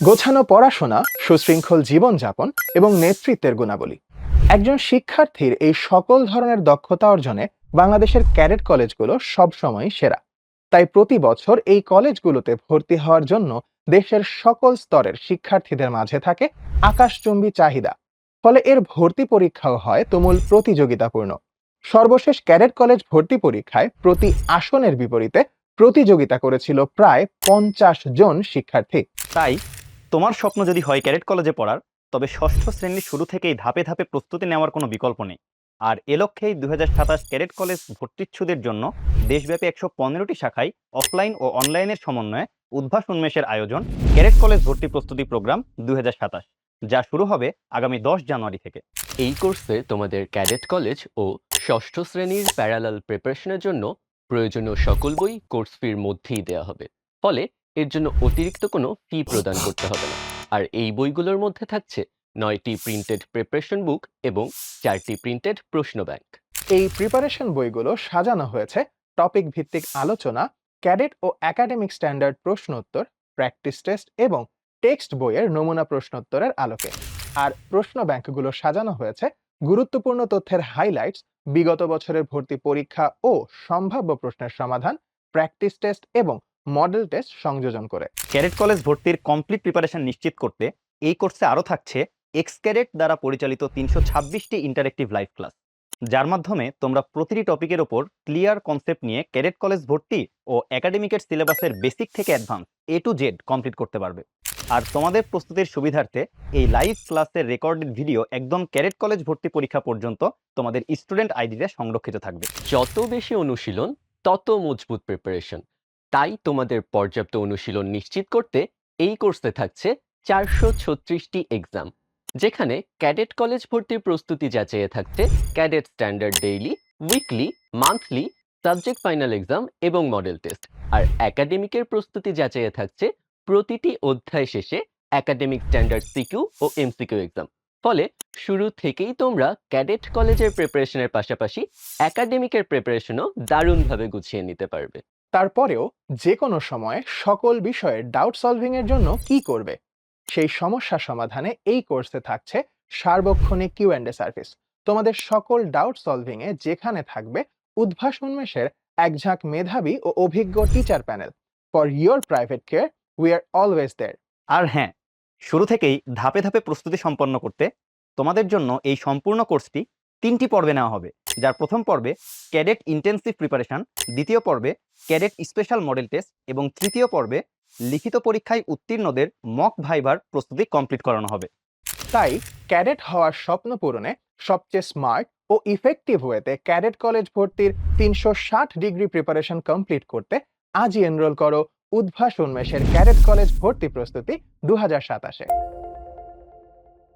গোছানো পড়াশোনা, সুশৃঙ্খল জীবনযাপন এবং নেতৃত্বের গুণাবলী। একজন শিক্ষার্থীর এই সকল ধরনের দক্ষতা অর্জনে বাংলাদেশের ক্যাডেট কলেজগুলো সবসময় সেরা। তাই প্রতি বছর এই কলেজগুলোতে ভর্তি হওয়ার জন্য দেশের সকল স্তরের শিক্ষার্থীদের মাঝে থাকে আকাশচুম্বী চাহিদা। ফলে এর ভর্তি পরীক্ষাও হয় তুমুল প্রতিযোগিতাপূর্ণ। সর্বশেষ ক্যাডেট কলেজ ভর্তি পরীক্ষায় প্রতি আসনের বিপরীতে প্রতিযোগিতা করেছিল প্রায় পঞ্চাশ জন শিক্ষার্থী। তাই তোমার স্বপ্ন যদি হয় ক্যাডেট কলেজে পড়ার, তবে ষষ্ঠ শ্রেণির শুরু থেকেই ধাপে ধাপে প্রস্তুতি নেওয়ার কোনো বিকল্প নেই। আর এ লক্ষ্যেই দু ক্যাডেট কলেজ ভর্তিচ্ছুদের জন্য দেশব্যাপী একশো পনেরোটি শাখায় অফলাইন ও অনলাইনের সমন্বয়ে উদ্ভাস উন্মেষের আয়োজন ক্যাডেট কলেজ ভর্তি প্রস্তুতি প্রোগ্রাম দুই হাজার সাতাশ, যা শুরু হবে আগামী দশ জানুয়ারি থেকে। এই কোর্সে তোমাদের ক্যাডেট কলেজ ও ষষ্ঠ শ্রেণির প্যারালাল প্রিপারেশনের জন্য প্রয়োজনীয় সকল বই কোর্স ফির মধ্যেই দেওয়া হবে। ফলে এর জন্য অতিরিক্ত কোনো ফি প্রদান করতে হবে না। আর এই বইগুলোর মধ্যে থাকছে নয়টি প্রিন্টেড প্রিপারেশন বুক এবং চারটি প্রিন্টেড প্রশ্ন ব্যাংক এই প্রিপারেশন বইগুলো সাজানো হয়েছে টপিক ভিত্তিক আলোচনা ক্যাডেট ও একাডেমিক স্ট্যান্ডার্ড প্রশ্নোত্তর প্র্যাকটিস টেস্ট এবং টেক্সট বইয়ের নমুনা প্রশ্নোত্তরের আলোকে। আর প্রশ্ন ব্যাংকগুলো সাজানো হয়েছে গুরুত্বপূর্ণ তথ্যের হাইলাইটস বিগত বছরের ভর্তি পরীক্ষা ও সম্ভাব্য প্রশ্নের সমাধান প্র্যাকটিস টেস্ট এবং মডেল টেস্ট সংযোজন করে। ক্যারেট কলেজ ভর্তির কমপ্লিট প্রিপারেশন নিশ্চিত করতে এই কোর্সে আরও থাকছে এক্স ক্যাডেট দ্বারা পরিচালিত তিনশো ছাব্বিশটি ইন্টারেক্টিভ লাইভ ক্লাস যার মাধ্যমে তোমরা প্রতিটি টপিকের ওপর ক্লিয়ার কনসেপ্ট নিয়ে ক্যাডেট কলেজ ভর্তি ও একাডেমিকের সিলেবাসের বেসিক থেকে advance A to Z complete করতে পারবে। আর তোমাদের প্রস্তুতির সুবিধার্থে এই লাইভ ক্লাসের রেকর্ডেড ভিডিও একদম ক্যাডেট কলেজ ভর্তি পরীক্ষা পর্যন্ত তোমাদের স্টুডেন্ট আইডিতে সংরক্ষিত থাকবে। যত বেশি অনুশীলন, তত মজবুত প্রিপারেশন তাই তোমাদের পর্যাপ্ত অনুশীলন নিশ্চিত করতে এই কোর্সে থাকছে চারশো ছত্রিশটি এক্সাম যেখানে ক্যাডেট কলেজ ভর্তির প্রস্তুতি যাচাইয়ে থাকছে cadet standard daily, weekly, monthly, subject final exam এবং মডেল টেস্ট। আর একাডেমিকের প্রস্তুতি যাচাইয়ে থাকছে প্রতিটি অধ্যায় শেষে একাডেমিক স্ট্যান্ডার্ড সিকিউ ও এমসিকিউ এক্সাম ফলে শুরু থেকেই তোমরা ক্যাডেট কলেজের প্রিপারেশনের পাশাপাশি একাডেমিকের প্রিপারেশনও দারুণভাবে গুছিয়ে নিতে পারবে। তারপরেও যে কোনো সময় সকল বিষয়ে ডাউট সলভিং এর জন্য কি করবে? সেই সমস্যা সমাধানে এই কোর্সে থাকছে সার্বক্ষণিক কিউ অ্যান্ড এ সার্ভিস তোমাদের সকল ডাউট সলভিং এ যেখানে থাকবে উদ্ভাস উন্মেষের এক ঝাঁক মেধাবী ও অভিজ্ঞ teacher panel for your private care we are always there আর হ্যাঁ শুরু থেকেই ধাপে ধাপে প্রস্তুতি সম্পন্ন করতে তোমাদের জন্য এই সম্পূর্ণ কোর্সটি তিনটি পর্বে নেওয়া হবে। যার প্রথম পর্বে ক্যাডেট ইন্টেন্সিভ প্রিপারেশন, দ্বিতীয় পর্বে ক্যাডেট স্পেশাল মডেল টেস্ট এবং তৃতীয় পর্বে লিখিত পরীক্ষায় উত্তীর্ণদের মক ভাইভার প্রস্তুতি কমপ্লিট করানো হবে। তাই ক্যাডেট হওয়ার স্বপ্ন পূরণে সবচেয়ে স্মার্ট ও ইফেক্টিভ ওয়েতে ক্যাডেট কলেজ ভর্তির তিনশো ষাট ডিগ্রি প্রিপারেশন কমপ্লিট করতে আজই এনরোল করো উদ্ভাস উন্মেষের ক্যাডেট কলেজ ভর্তি প্রস্তুতি দু হাজার